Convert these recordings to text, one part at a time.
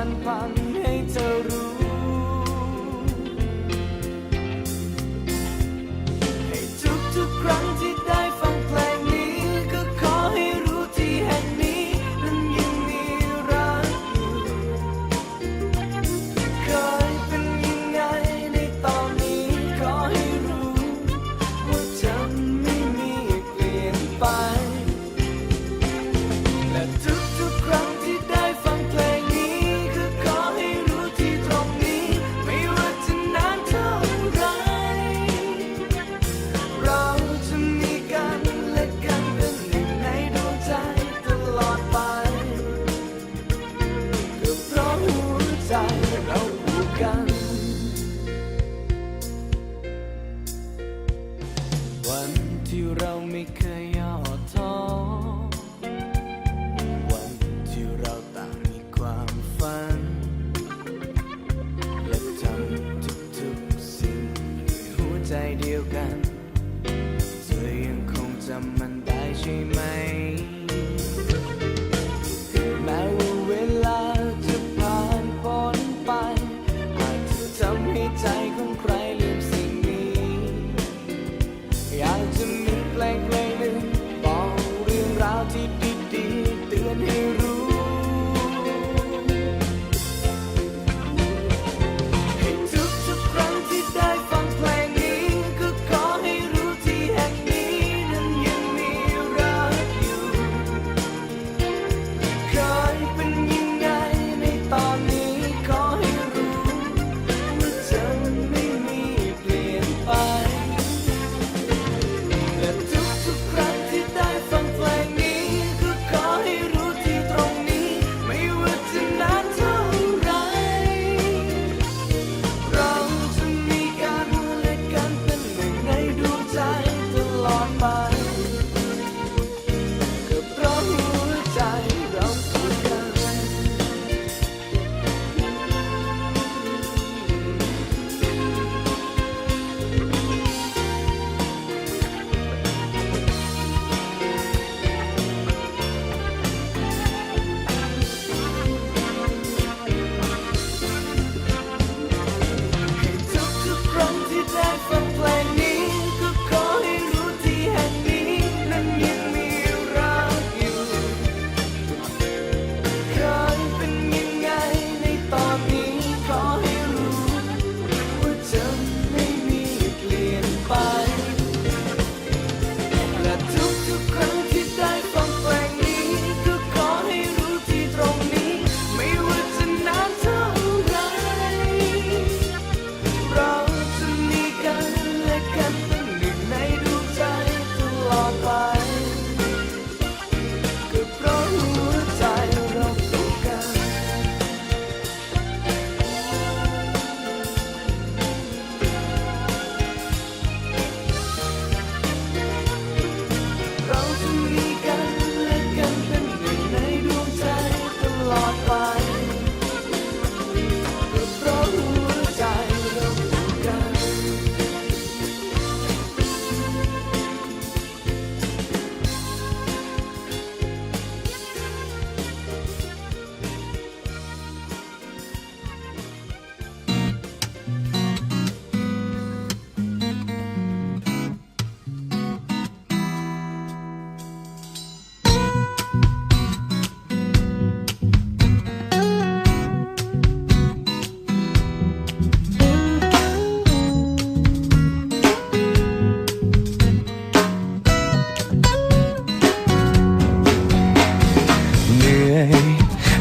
าว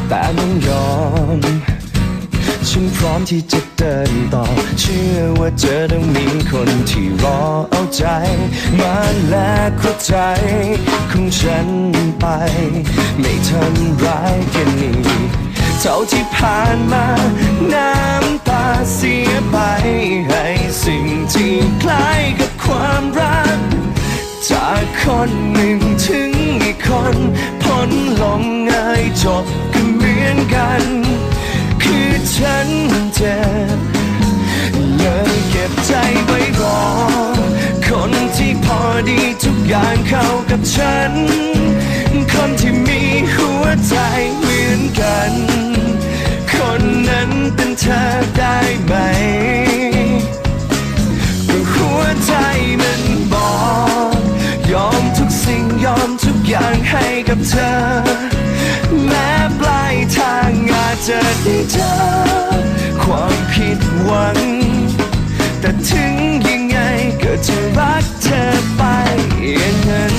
แต้องยอม ฉันพร้อมที่จะเดินต่อ เชื่อว่าเจอต้องมีคนที่รอเอาใจ มาแลกหัวใจของฉันไป ไม่ทำร้ายกันนี้เท่าที่ผ่านมา น้ำตาเสียไป ให้สิ่งที่คล้ายกับความรัก จากคนหนึ่งถึงอีกคนพ้นลงง่ายจบก็เหมือนกัน คือฉันเจ็บเลยเก็บใจไว้รอ คนที่พอดีทุกอย่างเข้ากับฉัน คนที่มีหัวใจเหมือนกัน คนนั้นเป็นเธอ เจอความผิดหวัง แต่ถึงยังไงก็จะรักเธอไปอย่างนั้น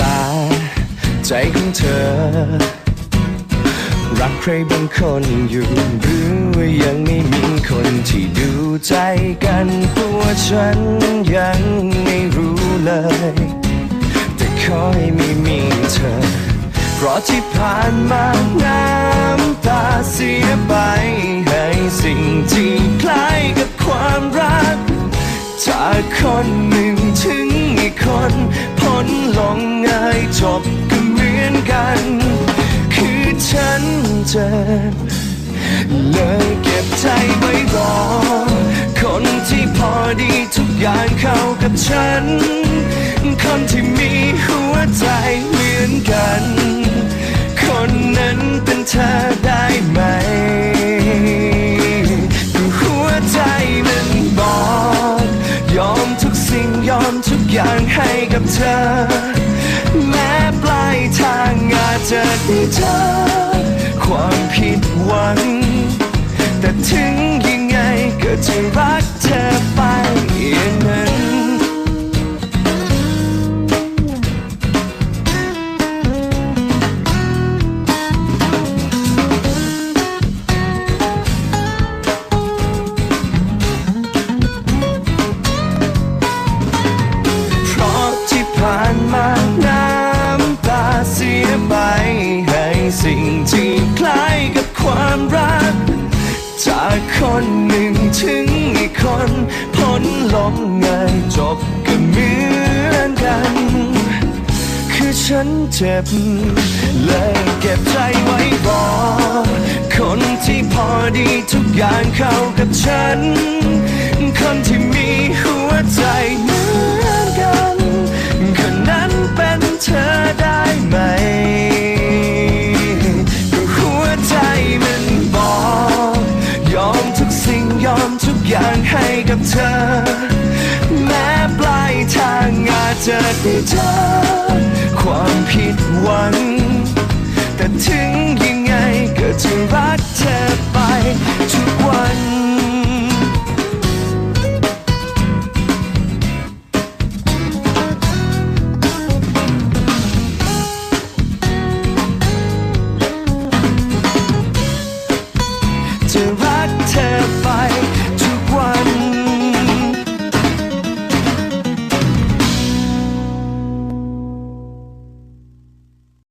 ต่ใจของเธอ รักใครบางคนอยู่หรือว่ายังไม่มีคน ใจกันตัวฉันยังไม่รู้เลย แต่ขอให้ไม่มีเธอ เพราะที่ผ่านมาน้ำตาเสียไป ให้สิ่งที่คล้ายกับความรักจากคนหนึ่งถึงอีกคนพ้นลงง่ายจบก็เหมือนกัน คือฉันเจ็บ เลยเก็บใจไว้รอ คนที่พอดีทุกอย่างเข้ากับฉัน คนที่มีหัวใจเหมือนกัน คนนั้นเป็นเธอได้ไหมหัวใจมันบอกยอมทุกสิ่งยอมทุกอย่างให้กับเธอ แม้ปลายทางอาจจะได้เจอความผิดหวัง แต่ถึงยังไงก็จะรักเธอไปอย่างนั้น คนหนึ่งถึงอีกคนพ้นลมง่ายจบก็เหมือนกัน คือฉันเจ็บ เลยเก็บใจไว้รอกคนที่พอดีทุกอย่างเข้ากับฉัน คนที่มีหัวใจเหมือนกันคนนั้นเป็นเธอ ธอ แม้ปลายทางอาจจะได้เจอความผิดหวัง แต่ถึงยังไงก็จะรักเธอไปทุกวัน